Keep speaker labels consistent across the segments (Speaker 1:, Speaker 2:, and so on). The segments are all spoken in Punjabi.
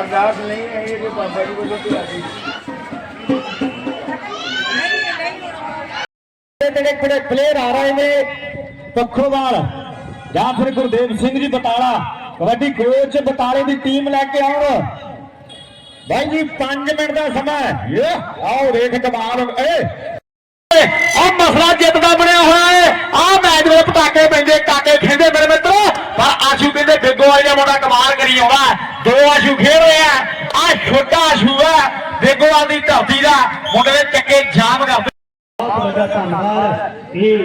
Speaker 1: ਅਰਦਾਸ ਨਹੀਂ ਹੈ ਇਹ ਜੋ ਬਾਬਾ ਜੀ ਵੱਲੋਂ ਤੁਹਾਡੀ
Speaker 2: ਜਿਹੜੇ ਜਿਹੜੇ ਪਲੇਅਰ ਆ ਰਹੇ ਨੇ, ਪੱਖੋਵਾਲ ਜਾਂ ਫਿਰ ਗੁਰਦੇਵ ਸਿੰਘ ਜੀ ਬਟਾਲਾ, ਕਬੱਡੀ ਕੋਚ ਬਟਾਲੇ ਦੀ ਟੀਮ ਲੈ ਕੇ ਆਉਣ। ਭਾਈ ਜੀ 5 ਮਿੰਟ ਦਾ ਸਮਾਂ ਹੈ। ਆਓ ਰੇਖ ਕਮਾਲ, ਏ ਆ ਮਸਲਾ ਜਿੱਤ ਦਾ ਬਣਿਆ ਹੋਇਆ ਹੈ ਆ ਮੈਚ ਦੇ ਪਟਾਕੇ ਪੈਂਦੇ ਕਾਕੇ ਖੇਡੇ ਮੇਰੇ ਮਿੱਤਰੋ ਪਰ ਆਸ਼ੂ ਕਹਿੰਦੇ ਬਿੱਗੋ ਵਾਲੀਆ ਮੁੰਡਾ ਕਮਾਲ ਕਰੀ ਆਉਂਦਾ ਹੈ। ਦੋ ਆਸ਼ੂ ਖੇਡ ਰਹੇ ਆ ਆ ਛੋਟਾ ਆਸ਼ੂ ਹੈ। ਬਿੱਗੋਵਾਲ ਦੀ ਧਰਤੀ ਦਾ। ਮੁੰਡੇ ਦੇ ਚੱਕੇ ਜਾਮ ਕਰਦੇ। ਬਹੁਤ ਵੱਡਾ ਧੰਨਵਾਦ। ਇਹ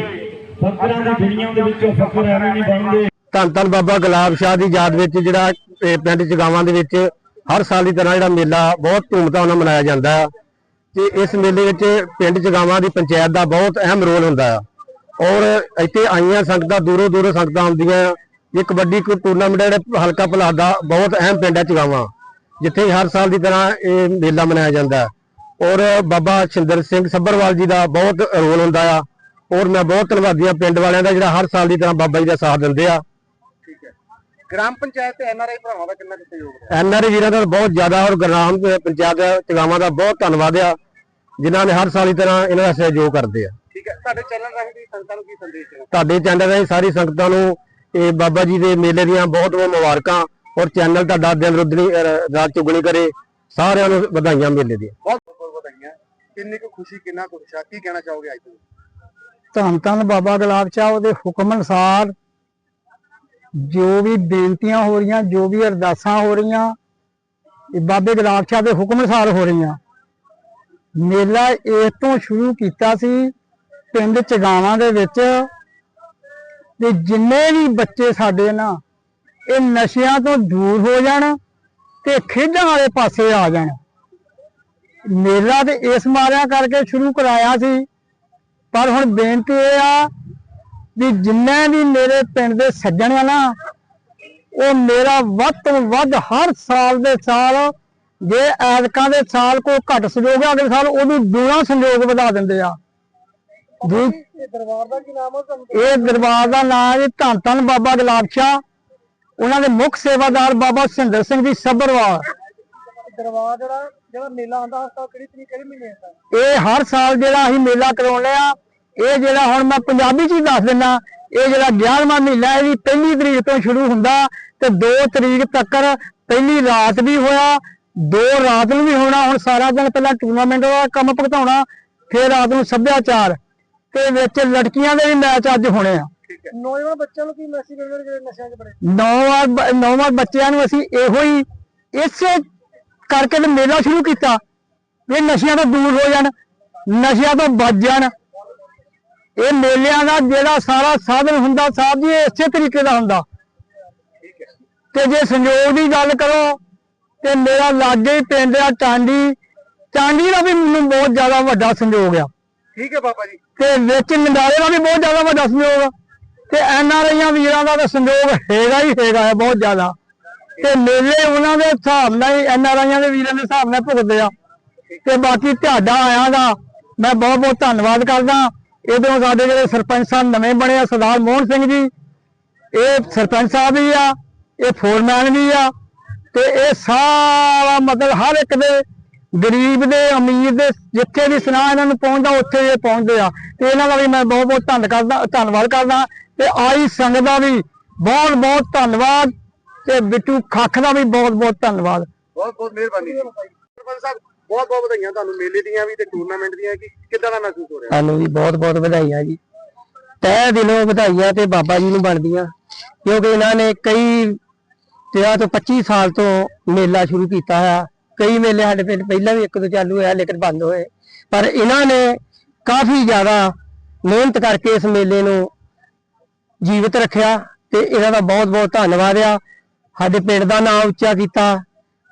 Speaker 2: ਫਕਰਾਂ ਦੀ ਦੁਨੀਆ ਦੇ ਵਿੱਚੋਂ ਫਕਰ ਐਵੇਂ ਨਹੀਂ ਬਣਦੇ।
Speaker 3: ਧੰਨ ਧੰਨ ਬਾਬਾ ਗੁਲਾਬ ਸ਼ਾਹ ਦੀ ਯਾਦ ਵਿੱਚ ਜਿਹੜਾ ਪਿੰਡ ਚਗਾਵਾਂ ਦੇ ਵਿੱਚ ਹਰ ਸਾਲ ਦੀ ਤਰ੍ਹਾਂ ਜਿਹੜਾ ਮੇਲਾ ਬਹੁਤ ਧੂਮਧਾਮ ਨਾਲ ਮਨਾਇਆ ਜਾਂਦਾ ਹੈ ਤੇ ਇਸ ਮੇਲੇ ਵਿੱਚ ਪਿੰਡ ਚਗਾਵਾਂ ਦੀ ਪੰਚਾਇਤ ਦਾ ਬਹੁਤ ਅਹਿਮ ਰੋਲ ਹੁੰਦਾ ਆ ਔਰ ਇੱਥੇ ਆਈਆਂ ਸੰਗਤਾਂ ਦੂਰੋਂ ਦੂਰੋਂ ਸੰਗਤਾਂ ਆਉਂਦੀਆਂ। ਆ। ਇਹ ਕਬੱਡੀ ਕੋ ਟੂਰਨਾਮੈਂਟ ਜਿਹੜਾ ਹਲਕਾ ਦਾ ਬਹੁਤ ਅਹਿਮ ਪਿੰਡ ਹੈ ਚਗਾਵਾਂ ਜਿੱਥੇ ਹਰ ਸਾਲ ਦੀ ਤਰ੍ਹਾਂ ਇਹ ਮੇਲਾ ਮਨਾਇਆ ਜਾਂਦਾ ਹੈ। ਔਰ ਬਾਬਾ ਛਿੰਦਰ ਸਿੰਘ ਸੱਭਰਵਾਲ ਜੀ ਦਾ ਬਹੁਤ ਰੋਲ ਹੁੰਦਾ ਆ। ਔਰ ਮੈਂ ਬਹੁਤ ਧੰਨਵਾਦੀ ਪਿੰਡ ਵਾਲਿਆਂ ਦਾ ਜਿਹੜਾ ਹਰ ਸਾਲ ਦੀ ਤਰ੍ਹਾਂ ਬਾਬਾ ਜੀ ਦਾ ਸਾਥ ਦਿੰਦੇ ਆ।
Speaker 1: ਠੀਕ ਹੈ। ਗ੍ਰਾਮ ਪੰਚਾਇਤ ਤੇ ਐਨਆਰਆਈ ਭਰਾਵਾਂ ਦਾ ਕਿੰਨਾ ਕੁ ਸਹਿਯੋਗ ਹੈ
Speaker 3: ਐਨਆਰਏ ਵੀਰਾਂ ਦਾ ਬਹੁਤ ਜ਼ਿਆਦਾ ਔਰ ਗ੍ਰਾਮ ਪੰਚਾਇਤ ਚਗਾਵਾਂ ਦਾ ਬਹੁਤ ਧੰਨਵਾਦ ਆ। ਜਿਨ੍ਹਾਂ ਨੇ ਹਰ ਸਾਲ ਦੀ ਤਰ੍ਹਾਂ ਇਹਨਾਂ ਦਾ ਸਹਿਯੋਗ ਕਰਦੇ ਆ।
Speaker 1: ਠੀਕ ਹੈ। ਤੁਹਾਡੇ ਚੈਨਲ ਰਾਹੀਂ ਤੁਸੀਂ ਸੰਗਤਾਂ ਨੂੰ ਕੀ ਸੰਦੇਸ਼ ਦੇਣਾ
Speaker 3: ਤੁਹਾਡੇ ਚੈਨਲ ਰਾਹੀਂ ਸਾਰੀ ਸੰਗਤਾਂ ਨੂੰ ਇਹ ਬਾਬਾ ਜੀ ਦੇ ਮੇਲੇ ਦੀਆਂ ਬਹੁਤ ਬਹੁਤ ਮੁਬਾਰਕਾਂ ਔਰ ਚੈਨਲ ਤੁਹਾਡਾ ਦਿਨ ਰੁੱਦਣੀ ਰਾਤ ਚੁਗਣੀ ਕਰੇ ਸਾਰਿਆਂ ਨੂੰ ਵਧਾਈਆਂ ਮੇਲੇ ਦੀਆਂ।
Speaker 1: ਬਹੁਤ ਬਹੁਤ ਵਧਾਈਆਂ। ਕਿੰਨੀ ਕੁ ਖੁਸ਼ੀ ਕਿੰਨਾ ਕੁ ਉਤਸ਼ਾਹ ਕੀ ਕਹਿਣਾ ਚਾਹੋਗੇ ਅੱਜ? ਤੁਸੀਂ
Speaker 4: ਧੰਨ ਧੰਨ ਬਾਬਾ ਗੁਲਾਬ ਸ਼ਾਹ ਉਹਦੇ ਹੁਕਮ ਅਨੁਸਾਰ ਜੋ ਵੀ ਬੇਨਤੀਆਂ ਹੋ ਰਹੀਆਂ ਜੋ ਵੀ ਅਰਦਾਸਾਂ ਹੋ ਰਹੀਆਂ ਇਹ ਬਾਬੇ ਗੁਲਾਬ ਸ਼ਾਹ ਦੇ ਹੁਕਮ ਅਨੁਸਾਰ ਹੋ ਰਹੀਆਂ। ਮੇਲਾ ਇਸ ਤੋਂ ਸ਼ੁਰੂ ਕੀਤਾ ਸੀ ਪਿੰਡ ਚਗਾਵਾਂ ਦੇ ਵਿੱਚ। ਤੇ ਜਿੰਨੇ ਵੀ ਬੱਚੇ ਸਾਡੇ ਨਾ, ਇਹ ਨਸ਼ਿਆਂ ਤੋਂ ਦੂਰ ਹੋ ਜਾਣ ਤੇ ਖੇਡਾਂ ਵਾਲੇ ਪਾਸੇ ਆ ਜਾਣ। ਮੇਲਾ ਤੇ ਇਸ ਮਾਰਿਆਂ ਕਰਕੇ ਸ਼ੁਰੂ ਕਰਾਇਆ ਸੀ, ਪਰ ਹੁਣ ਬੇਨਤੀ ਇਹ ਆ ਵੀ ਜਿੰਨੇ ਵੀ ਮੇਰੇ ਪਿੰਡ ਦੇ ਸੱਜਣ ਆ ਨਾ, ਉਹ ਮੇਰਾ ਵੱਧ ਤੋਂ ਵੱਧ ਹਰ ਸਾਲ ਦੇ ਸਾਲ, ਜੇ ਐਤਕਾਂ ਦੇ ਸਾਲ ਕੋਈ ਘੱਟ ਸੰਯੋਗ ਆ, ਅਗਲੇ ਸਾਲ ਉਹਨੂੰ ਦੂਣਾ ਸੰਯੋਗ ਵਧਾ ਦਿੰਦੇ ਆ। ਜੀ
Speaker 1: ਦਰਬਾਰ ਦਾ ਕੀ ਨਾਮ ਹੈ
Speaker 4: ਇਹ ਦਰਬਾਰ ਦਾ ਨਾਮ ਹੈ ਧੰਨ ਧੰਨ ਬਾਬਾ ਗੁਲਾਬ ਸ਼ਾਹ। ਉਹਨਾਂ ਦੇ ਮੁੱਖ ਸੇਵਾਦਾਰ ਬਾਬਾ ਸਿੰਦਰ ਸਿੰਘ ਜੀ ਸੱਭਰਵਾਲ
Speaker 1: ਦਰਬਾਰ ਜਿਹੜਾ ਜਿਹੜਾ ਮੇਲਾ ਆਉਂਦਾ ਹਸਤਾ ਕਿਹੜੀ ਤਰੀਕ ਕਿਹੜੇ ਮਹੀਨੇ ਆਉਂਦਾ
Speaker 4: ਇਹ ਹਰ ਸਾਲ ਜਿਹੜਾ ਅਸੀਂ ਮੇਲਾ ਕਰਾਉਂਦੇ ਆ ਇਹ ਜਿਹੜਾ ਹੁਣ ਮੈਂ ਪੰਜਾਬੀ ਚ ਹੀ ਦੱਸ ਦਿੰਦਾ ਇਹ ਜਿਹੜਾ 11ਵਾਂ ਮਹੀਨਾ ਹੈ ਇਹਦੀ ਪਹਿਲੀ ਤਰੀਕ ਤੋਂ ਸ਼ੁਰੂ ਹੁੰਦਾ ਤੇ 2 ਤਰੀਕ ਤੱਕ ਪਹਿਲੀ ਰਾਤ ਵੀ ਹੋਇਆ ਦੋ ਰਾਤ ਨੂੰ ਵੀ ਹੋਣਾ ਹੁਣ ਸਾਰਾ ਦਿਨ ਪਹਿਲਾਂ ਟੂਰਨਾਮੈਂਟ ਦਾ ਕੰਮ ਭੁਗਤਾਉਣਾ ਫਿਰ ਰਾਤ ਨੂੰ ਸੱਭਿਆਚਾਰ। ਤੇ ਵਿੱਚ ਲੜਕੀਆਂ ਦੇ ਵੀ ਮੈਚ ਅੱਜ ਹੋਣੇ ਆ।
Speaker 1: ਨੌਜਵਾਨ ਬੱਚਿਆਂ ਨੂੰ ਕੀ ਮੈਸੇਜ ਦੇਣਾ ਜਿਹੜੇ ਨਸ਼ਿਆਂ 'ਚ ਬੜੇ
Speaker 4: ਨੌਵਾਂ ਨੌਵਾਂ ਬੱਚਿਆਂ ਨੂੰ ਅਸੀਂ ਇਹੋ ਹੀ ਇਸੇ ਕਰਕੇ ਤੇ ਮੇਲਾ ਸ਼ੁਰੂ ਕੀਤਾ ਵੀ ਨਸ਼ਿਆਂ ਤੋਂ ਦੂਰ ਹੋ ਜਾਣ ਨਸ਼ਿਆਂ ਤੋਂ ਬਚ ਜਾਣ। ਇਹ ਮੇਲਿਆਂ ਦਾ ਜਿਹੜਾ ਸਾਰਾ ਸਾਧਨ ਹੁੰਦਾ ਸਾਹਿਬ ਜੀ ਇਸੇ ਤਰੀਕੇ ਦਾ ਹੁੰਦਾ। ਤੇ ਜੇ ਸੰਯੋਗ ਦੀ ਗੱਲ ਕਰੋ ਤੇ ਮੇਰਾ ਲਾਗੇ ਪਿੰਡ ਆ ਟਾਂਡੀ। ਟਾਂਡੀ ਦਾ ਵੀ ਮੈਨੂੰ ਬਹੁਤ ਜ਼ਿਆਦਾ ਵੱਡਾ ਸੰਯੋਗ ਆ।
Speaker 1: ਠੀਕ ਹੈ ਬਾਬਾ ਜੀ।
Speaker 4: ਤੇ ਵਿੱਚ ਨੰਦਾਰੇ ਦਾ ਵੀ ਬਹੁਤ ਜ਼ਿਆਦਾ ਵੱਡਾ ਸੰਯੋਗ ਆ। ਤੇ ਐਨ ਆਰ ਆਈਆਂ ਵੀਰਾਂ ਦਾ ਤਾਂ ਸੰਯੋਗ ਹੈਗਾ ਹੀ ਹੈਗਾ ਹੈ ਬਹੁਤ ਜ਼ਿਆਦਾ। ਤੇ ਮੇਲੇ ਉਹਨਾਂ ਦੇ ਹਿਸਾਬ ਨਾਲ ਹੀ, ਐਨ ਆਰ ਆਈਆਂ ਦੇ ਵੀਰਾਂ ਦੇ ਹਿਸਾਬ ਨਾਲ ਭੁਗਤਦੇ ਆ। ਤੇ ਬਾਕੀ ਤੁਹਾਡਾ ਆਇਆਂ ਦਾ ਮੈਂ ਬਹੁਤ ਬਹੁਤ ਧੰਨਵਾਦ ਕਰਦਾ। ਇਧਰੋਂ ਸਾਡੇ ਜਿਹੜੇ ਸਰਪੰਚ ਸਾਹਿਬ ਨਵੇਂ ਬਣੇ ਆ, ਸਰਦਾਰ ਮੋਹਨ ਸਿੰਘ ਜੀ, ਇਹ ਸਰਪੰਚ ਸਾਹਿਬ ਵੀ ਆ, ਇਹ ਫੋਰਮੈਨ ਵੀ ਆ। ਤੇ ਇਹ ਸਾਰਾ ਮਤਲਬ ਹਰ ਇੱਕ ਦੇ ਗਰੀਬ ਦੇ ਅਮੀਰ ਦੇ ਜਿੱਥੇ ਵੀ ਸੁਨਾ ਇਹਨਾਂ ਨੂੰ ਪਹੁੰਚਦਾ ਉੱਥੇ ਇਹ ਪਹੁੰਚਦੇ ਆ। ਤੇ ਇਹਨਾਂ ਦਾ ਵੀ ਮੈਂ ਬਹੁਤ ਬਹੁਤ ਧੰਨ ਕਰਦਾ ਧੰਨਵਾਦ ਕਰਦਾ। ਤੇ ਆਈ ਸੰਗਤ ਦਾ ਵੀ ਬਹੁਤ ਬਹੁਤ ਧੰਨਵਾਦ। ਤੇ ਬਿੱਟੂ ਖੱਖ ਦਾ ਵੀ ਬਹੁਤ ਬਹੁਤ ਧੰਨਵਾਦ।
Speaker 1: ਬਹੁਤ ਬਹੁਤ ਮਿਹਰਬਾਨੀ ਜੀ। ਸਰਪੰਚ ਸਾਹਿਬ ਬਹੁਤ ਬਹੁਤ ਵਧਾਈਆਂ ਤੁਹਾਨੂੰ ਮੇਲੇ ਦੀਆਂ ਵੀ ਤੇ ਟੂਰਨਾਮੈਂਟ ਦੀਆਂ ਕਿ ਕਿੱਦਾਂ ਦਾ ਮਹਿਸੂਸ ਹੋ ਰਿਹਾ?
Speaker 4: ਸਾਨੂੰ ਵੀ ਬਹੁਤ ਬਹੁਤ ਵਧਾਈਆਂ ਜੀ। ਤਹਿ ਦਿਲੋਂ ਵਧਾਈਆਂ ਤੇ ਬਾਬਾ ਜੀ ਨੂੰ ਬਣਦੀਆਂ। ਕਿਉਂਕਿ ਇਹਨਾਂ ਨੇ ਕਈ ਤੇਰਾਂ ਤੋਂ 25 ਸਾਲ ਤੋਂ ਮੇਲਾ ਸ਼ੁਰੂ ਕੀਤਾ ਹੈ। ਕਈ ਮੇਲੇ ਸਾਡੇ ਪਿੰਡ ਪਹਿਲਾਂ ਵੀ ਇੱਕ ਦੋ ਚਾਲੂ ਹੋਇਆ ਲੇਕਿਨ ਬੰਦ ਹੋਏ। ਪਰ ਇਹਨਾਂ ਨੇ ਕਾਫੀ ਜ਼ਿਆਦਾ ਮਿਹਨਤ ਕਰਕੇ ਇਸ ਮੇਲੇ ਨੂੰ ਜੀਵਿਤ ਰੱਖਿਆ ਤੇ ਇਹਨਾਂ ਦਾ ਬਹੁਤ ਬਹੁਤ ਧੰਨਵਾਦ ਆ। ਸਾਡੇ ਪਿੰਡ ਦਾ ਨਾਮ ਉੱਚਾ ਕੀਤਾ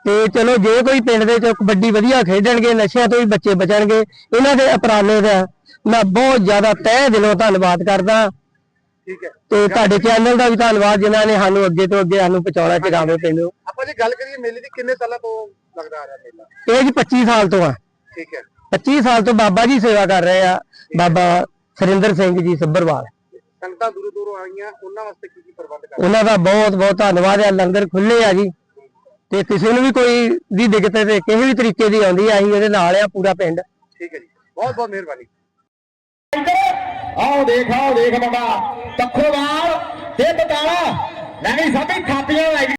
Speaker 4: ਤੇ ਚਲੋ ਜੇ ਕੋਈ ਪਿੰਡ ਦੇ ਚ ਕਬੱਡੀ ਵਧੀਆ ਖੇਡਣਗੇ ਨਸ਼ਿਆਂ ਤੋਂ ਵੀ ਬੱਚੇ ਬਚਣਗੇ ਇਹਨਾਂ ਦੇ ਉਪਰਾਲੇ ਦਾ ਮੈਂ ਬਹੁਤ ਜ਼ਿਆਦਾ ਤਹਿ ਦਿਲੋਂ ਧੰਨਵਾਦ ਕਰਦਾ।
Speaker 1: ਠੀਕ ਹੈ।
Speaker 4: ਤੇ ਤੁਹਾਡੇ ਚੈਨਲ ਦਾ ਵੀ ਧੰਨਵਾਦ ਜਿਨ੍ਹਾਂ ਨੇ ਸਾਨੂੰ ਅੱਗੇ ਤੋਂ ਅੱਗੇ ਸਾਨੂੰ ਪਹੁੰਚਾਉਣਾ ਚਗਾਵੇ ਪਿੰਡ
Speaker 1: ਆਪਾਂ ਜੇ ਗੱਲ ਕਰੀਏ ਮੇਲੇ ਦੀ ਕਿੰਨੇ ਸਾਲਾਂ ਤੋਂ ਲੱਗਦਾ ਆ ਰਿਹਾ ਮੇਲਾ?
Speaker 4: ਇਹ ਜੀ 25 ਸਾਲ ਤੋਂ ਆ।
Speaker 1: ਠੀਕ ਹੈ।
Speaker 4: 25 ਸਾਲ ਤੋਂ ਬਾਬਾ ਜੀ ਸੇਵਾ ਕਰ ਰਹੇ ਆ ਬਾਬਾ ਸਰਿੰਦਰ ਸਿੰਘ ਜੀ ਸੱਭਰਵਾਲ।
Speaker 1: ਸੰਗਤਾਂ ਦੂਰੋਂ ਦੂਰੋਂ ਆਈਆਂ ਉਹਨਾਂ ਵਾਸਤੇ ਕੀ ਕੀ ਪ੍ਰਬੰਧ ਕਰ
Speaker 4: ਉਹਨਾਂ ਦਾ ਬਹੁਤ ਬਹੁਤ ਧੰਨਵਾਦ ਆ ਲੰਗਰ ਖੁੱਲੇ ਆ ਜੀ।
Speaker 5: ਤੇ ਕਿਸੇ ਨੂੰ ਵੀ ਕੋਈ ਵੀ ਦਿੱਕਤ ਤੇ ਕਿਸੇ ਵੀ ਤਰੀਕੇ ਦੀ ਆਉਂਦੀ ਆ ਅਸੀਂ ਉਹਦੇ ਨਾਲ ਆ ਪੂਰਾ ਪਿੰਡ।
Speaker 1: ਠੀਕ ਹੈ ਜੀ। ਬਹੁਤ ਬਹੁਤ ਮਿਹਰਬਾਨੀ।
Speaker 2: ਆਓ ਦੇਖ ਆਓ ਦੇਖ ਮੁੰਡਾ। ਤੱਖੋਵਾਲ ਤੇ ਬਟਾਲਾ ਨਹੀਂ ਸਭੀ ਥਾਪੀਆਂ ਲੈ ਗਈ